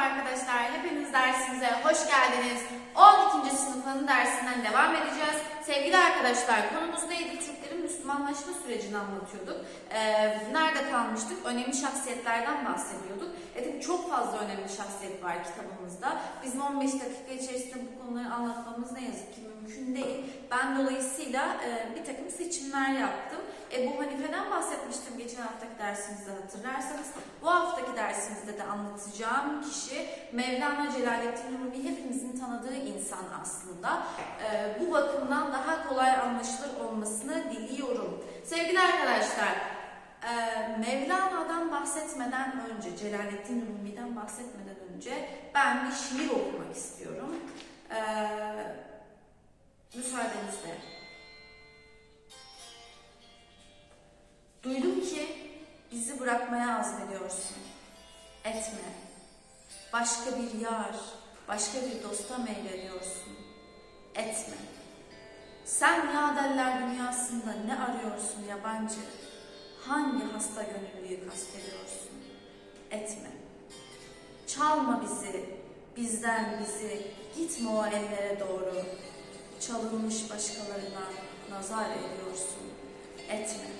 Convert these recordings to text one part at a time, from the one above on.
arkadaşlar. Hepiniz dersimize hoş geldiniz. 12. sınıfın dersinden devam edeceğiz. Sevgili arkadaşlar konumuz neydi? Türklerin Müslümanlaşma sürecini anlatıyorduk. Ee, nerede kalmıştık? Önemli şahsiyetlerden bahsediyorduk. E çok fazla önemli şahsiyet var kitabımızda. Bizim 15 dakika içerisinde bu konuları anlatmamız ne yazık ki mümkün değil. Ben dolayısıyla e, bir takım seçimler yaptım. Ebu Hanife'den bahsetmiştim geçen haftaki dersimizde hatırlarsanız. Bu haftaki dersimizde de anlatacağım kişi Mevlana Celaleddin Rumi hepimizin tanıdığı insan aslında. Ee, bu bakımdan daha kolay anlaşılır olmasını diliyorum. Sevgili arkadaşlar, e, Mevlana'dan bahsetmeden önce, Celaleddin Rumi'den bahsetmeden önce ben bir şiir okumak istiyorum. Ee, müsaadenizle. Duydum ki bizi bırakmaya azmediyorsun. Etme. Başka bir yar, başka bir dosta meylediyorsun. Etme. Sen yadeller dünyasında ne arıyorsun yabancı? Hangi hasta gönüllüyü kastediyorsun? Etme. Çalma bizi, bizden bizi, gitme o ellere doğru. Çalınmış başkalarına nazar ediyorsun. Etme.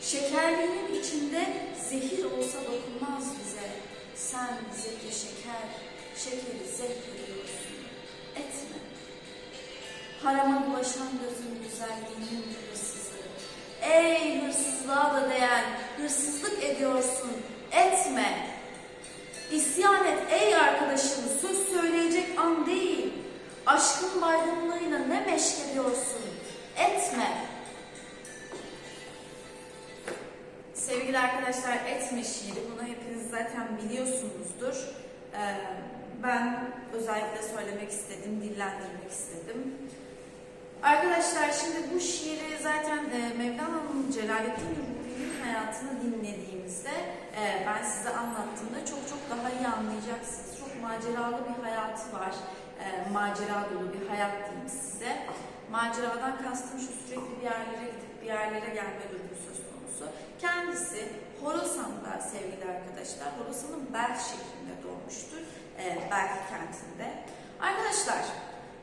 Şekerliğinin içinde zehir olsa dokunmaz bize. Sen zehri şeker, şekeri zevk veriyorsun. Etme. Harama bulaşan gözün güzelliğinin hırsızı. Ey hırsızlığa da değer, hırsızlık ediyorsun. Etme. İsyan et ey arkadaşım, söz söyleyecek an değil. Aşkın baygınlığıyla ne meşk ediyorsun? Etme. Sevgili arkadaşlar Etme şiiri, bunu hepiniz zaten biliyorsunuzdur. Ee, ben özellikle söylemek istedim, dillendirmek istedim. Arkadaşlar şimdi bu şiiri zaten e, Mevlana'nın Celaleddin Rumi'nin hayatını dinlediğimizde e, ben size anlattığımda çok çok daha iyi anlayacaksınız. Çok maceralı bir hayatı var. E, macera dolu bir hayat diyeyim size. Maceradan kastım şu sürekli bir yerlere gidip bir yerlere gelme durumu söz konusu. Kendisi Horasan'da sevgili arkadaşlar, Horasan'ın Belh şehrinde doğmuştur. E, Belh kentinde. Arkadaşlar,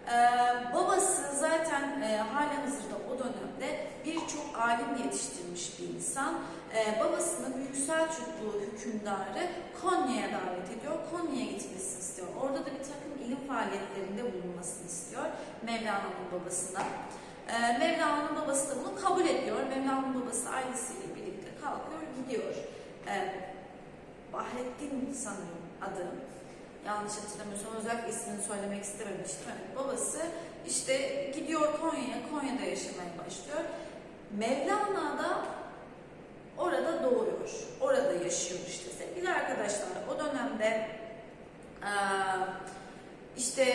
ee, babası zaten e, hali hazırda o dönemde birçok alim yetiştirmiş bir insan. Ee, babasını Büyük Selçuklu hükümdarı Konya'ya davet ediyor. Konya'ya gitmesini istiyor. Orada da bir takım ilim faaliyetlerinde bulunmasını istiyor Mevlana'nın babasına. Ee, Mevlana'nın babası da bunu kabul ediyor. Mevlana'nın babası ailesiyle birlikte kalkıyor, gidiyor. Ee, Bahrettin sanırım adı yanlış hatırlamıyorsam özellikle ismini söylemek istememiştim. Evet, babası işte gidiyor Konya'ya, Konya'da yaşamaya başlıyor. Mevlana da orada doğuyor. Orada yaşıyor işte sevgili arkadaşlar. O dönemde işte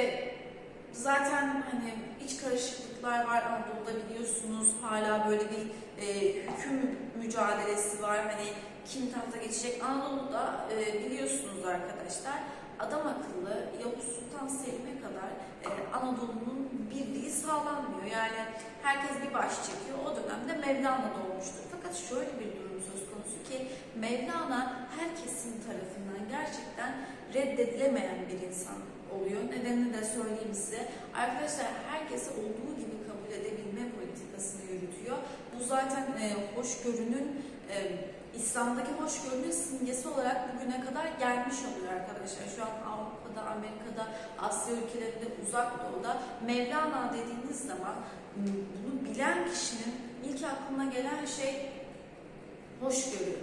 zaten hani iç karışıklıklar var Anadolu'da biliyorsunuz. Hala böyle bir e, hüküm mücadelesi var. Hani kim tahta geçecek? Anadolu'da e, biliyorsunuz arkadaşlar adam akıllı Yavuz Sultan Selim'e kadar e, Anadolu'nun birliği sağlanmıyor. Yani herkes bir baş çekiyor. O dönemde Mevlana doğmuştur. Fakat şöyle bir durum söz konusu ki Mevlana herkesin tarafından gerçekten reddedilemeyen bir insan oluyor. Nedenini de söyleyeyim size. Arkadaşlar herkesi olduğu gibi kabul edebilme politikasını yürütüyor. Bu zaten e, hoşgörünün e, İslam'daki hoşgörünün simgesi olarak bugüne kadar gelmiş oluyor arkadaşlar. Şu an Avrupa'da, Amerika'da, Asya ülkelerinde, Uzak Doğu'da Mevlana dediğiniz zaman bunu bilen kişinin ilk aklına gelen şey hoşgörü.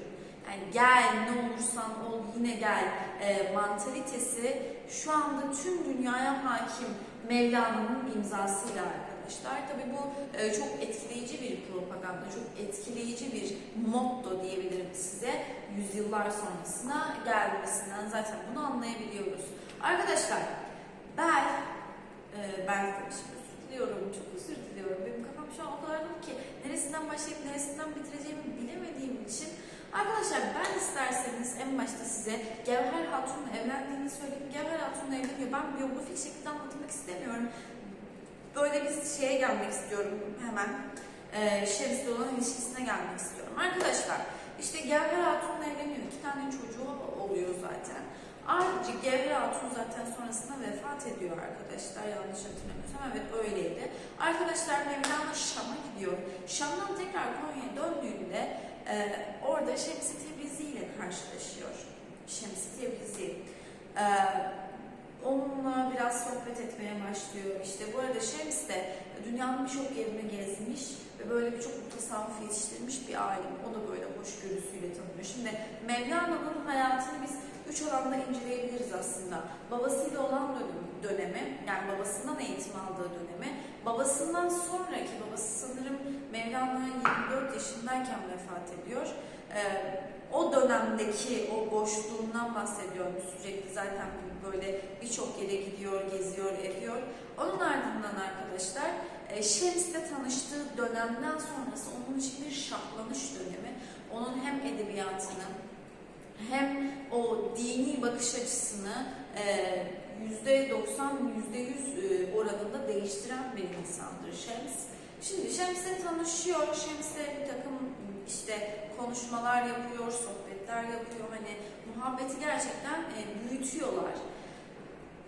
Yani gel ne olursan ol yine gel e, mantalitesi şu anda tüm dünyaya hakim Mevlana'nın imzasıyla arkadaşlar. Tabii bu e, çok etkileyici bir propaganda, çok etkileyici bir motto diyebilirim size. Yüzyıllar sonrasına gelmesinden zaten bunu anlayabiliyoruz. Arkadaşlar ben e, ben demişim özür diliyorum çok özür diliyorum benim kafam şu an o kadar ki neresinden başlayıp neresinden bitireceğimi bilemediğim için Arkadaşlar ben isterseniz en başta size Gevher Hatun'la evlendiğini söyleyeyim. Gevher Hatun'la evleniyor. Ben biyografik şekilde anlatmak istemiyorum. Böyle bir şeye gelmek istiyorum hemen. Ee, Şeris'le olan ilişkisine gelmek istiyorum. Arkadaşlar işte Gevher Hatun'la evleniyor. İki tane çocuğu oluyor zaten. Ayrıca Gevher Hatun zaten sonrasında vefat ediyor arkadaşlar. Yanlış hatırlamıyorsam evet öyleydi. Arkadaşlar Mevlana Şam'a gidiyor. Şam'dan tekrar Konya'ya döndüğünde e, orada Şemsi Tebrizi ile karşılaşıyor. Şemsi Tebrizi. E, onunla biraz sohbet etmeye başlıyor. İşte bu arada Şems de dünyanın birçok yerini gezmiş ve böyle birçok mutasavvıf yetiştirmiş bir alim. O da böyle hoşgörüsüyle tanınıyor. Şimdi Mevlana'nın hayatını biz üç alanda inceleyebiliriz aslında. Babasıyla olan dönem- dönemi, yani babasından eğitim aldığı dönemi, babasından sonraki, babası sanırım Mevlana 24 yaşındayken vefat ediyor. Ee, o dönemdeki o boşluğundan bahsediyorum sürekli zaten böyle birçok yere gidiyor, geziyor, ediyor. Onun ardından arkadaşlar e, Şems'le tanıştığı dönemden sonrası onun için bir şahlanış dönemi. Onun hem edebiyatını hem o dini bakış açısını e, yüzde 90 yüzde 100 oranında değiştiren bir insandır Şems. Şimdi Şems'le tanışıyor. Şems'le bir takım işte konuşmalar yapıyor, sohbetler yapıyor. Hani muhabbeti gerçekten e, büyütüyorlar.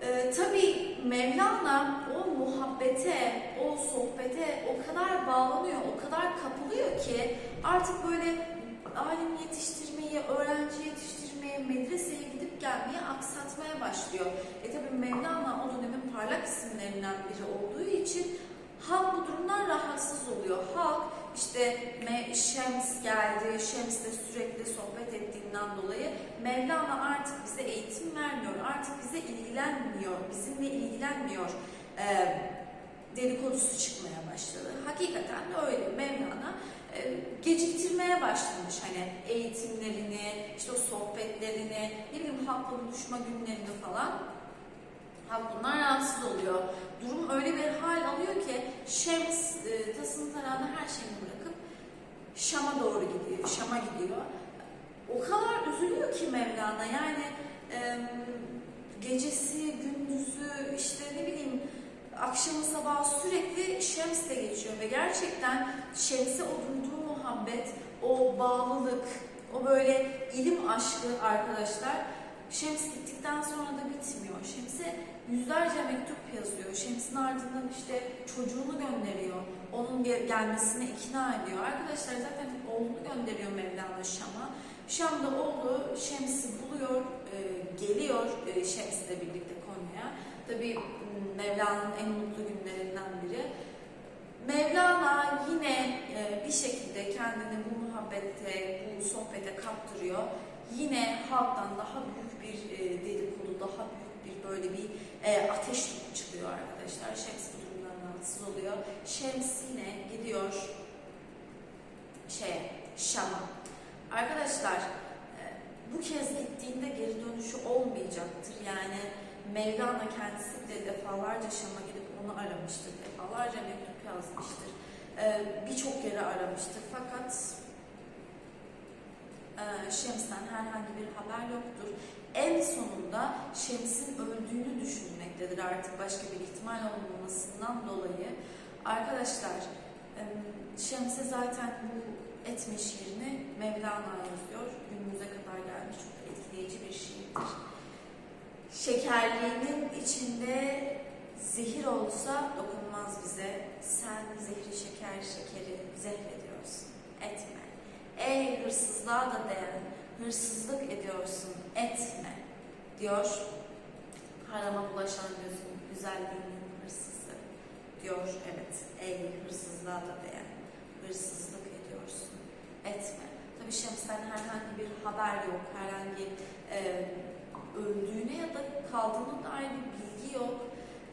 E, tabii Mevlana o muhabbete, o sohbete o kadar bağlanıyor, o kadar kapılıyor ki artık böyle alim yetiştirmeyi, öğrenci yetiştirmeyi, medreseye gidip gelmeyi aksatmaya başlıyor. E tabii Mevlana o dönemin parlak isimlerinden biri olduğu için halk bu durumdan rahatsız oluyor. Halk işte Şems geldi, Şems'le sürekli sohbet ettiğinden dolayı Mevlana artık bize eğitim vermiyor, artık bize ilgilenmiyor, bizimle ilgilenmiyor e, dedikodusu çıkmaya başladı. Hakikaten de öyle. Mevlana geciktirmeye başlamış hani eğitimlerini, işte o sohbetlerini, ne bileyim halkla buluşma günlerini falan. Halk bunlar rahatsız oluyor. Durum öyle bir hal alıyor ki Şems e, tasını tarağını her şeyini bırakıp Şam'a doğru gidiyor, Şam'a gidiyor. O kadar üzülüyor ki Mevlana yani e, gecesi, gündüzü, işte ne bileyim akşamı sabahı sürekli Şems'le geçiyor ve gerçekten Şems'e o duyduğu muhabbet, o bağlılık, o böyle ilim aşkı arkadaşlar Şems gittikten sonra da bitmiyor. Şems'e yüzlerce mektup yazıyor. Şems'in ardından işte çocuğunu gönderiyor. Onun gel- gelmesine ikna ediyor. Arkadaşlar zaten oğlunu gönderiyor Mevlana Şam'a. Şam'da oğlu Şems'i buluyor, geliyor Şems'le birlikte Konya'ya. Tabii m, Mevlana'nın en mutlu günlerinden biri. Mevlana yine e, bir şekilde kendini bu muhabbette, bu sohbete kaptırıyor. Yine halktan daha büyük bir e, dedikodu, daha büyük bir böyle bir e, ateş çıkıyor arkadaşlar. Şems bu durumdan rahatsız oluyor. Şems yine gidiyor şeye, Şam'a. Arkadaşlar bu kez gittiğinde geri dönüşü olmayacaktır. Yani Mevlana kendisi de defalarca Şam'a gidip onu aramıştır. Defalarca mektup yazmıştır. E, Birçok yere aramıştır. Fakat e, Şems'ten herhangi bir haber yoktur. En sonunda Şems'in öldüğünü düşünmektedir artık başka bir ihtimal olmamasından dolayı. Arkadaşlar e, Şems'e zaten bu etme şiirini Mevlana yazıyor. Günümüze kadar gelmiş çok etkileyici bir şiirdir. Şekerliğinin içinde zehir olsa dokunmaz bize. Sen zehri şeker şekeri zehrediyorsun. Etme. Ey hırsızlığa da değen, hırsızlık ediyorsun, etme, diyor. Harama bulaşan gözün, güzelliğinin hırsızı, diyor. Evet, ey hırsızlığa da değen, hırsızlık ediyorsun, etme. Tabii Şems'ten herhangi bir haber yok, herhangi e, öldüğüne ya da kaldığına dair bir bilgi yok.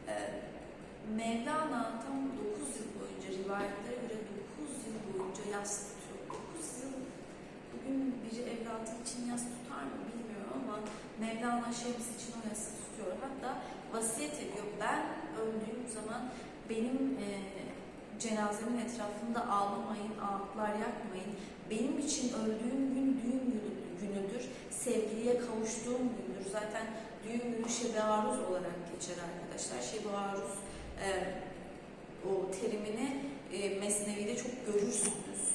E, Mevlana tam 9 yıl boyunca rivayetlere göre 9 yıl boyunca yas tutuyor. 9 yıl bugün biri evladı için yas tutar mı bilmiyorum ama Mevlana Şems için o yası tutuyor. Hatta vasiyet ediyor. Ben öldüğüm zaman benim e, cenazemin etrafında ağlamayın, ağıtlar yakmayın. Benim için öldüğüm gün düğün günü- günüdür. Sevgiliye kavuştuğum gündür. Zaten düğün günü şebe aruz olarak geçer arkadaşlar. Şebe aruz e, o terimini e, Mesnevi'de çok görürsünüz.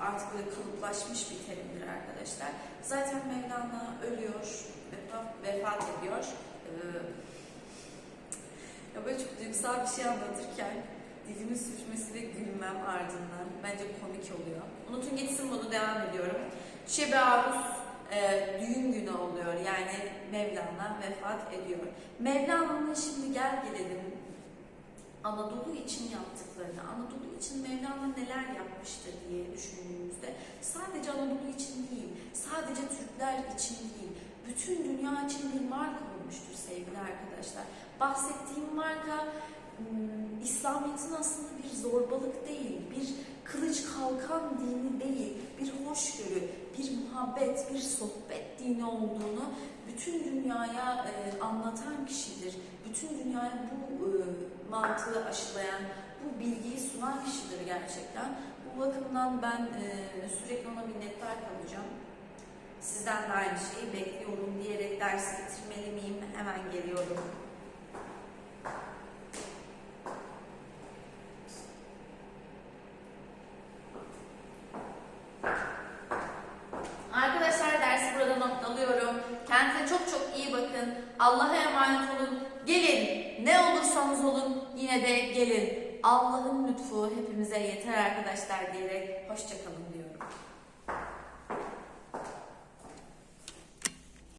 Artık böyle kalıplaşmış bir terimdir arkadaşlar. Zaten Mevlana ölüyor, vefat, vefat ediyor. Ee, ya böyle çok duygusal bir şey anlatırken dilimin sürçmesi ve gülmem ardından bence komik oluyor. Unutun gitsin bunu devam ediyorum. Şebe Arus e, düğün günü oluyor yani Mevlana vefat ediyor. Mevlana'nın şimdi gel gelelim Anadolu için yaptıklarını, Anadolu için Mevlana neler yapmıştır diye düşündüğümüzde sadece Anadolu için değil, sadece Türkler için değil, bütün dünya için bir marka olmuştur sevgili arkadaşlar. Bahsettiğim marka İslamiyet'in aslında bir zorbalık değil, bir kılıç kalkan dini değil, bir hoşgörü, bir muhabbet, bir sohbet dini olduğunu bütün dünyaya e, anlatan kişidir. Bütün dünyaya bu e, mantığı aşılayan, bu bilgiyi sunan kişidir gerçekten. Bu bakımdan ben e, sürekli ona minnettar kalacağım. Sizden de aynı şeyi bekliyorum diyerek dersi bitirmeli miyim? Hemen geliyorum. Arkadaşlar dersi burada noktalıyorum. Kendinize çok çok iyi bakın. Allah'a emanet olun. Gelin. Ne olursanız olun yine de gelin. Allah'ın lütfu hepimize yeter arkadaşlar diyerek hoşçakalın diyorum.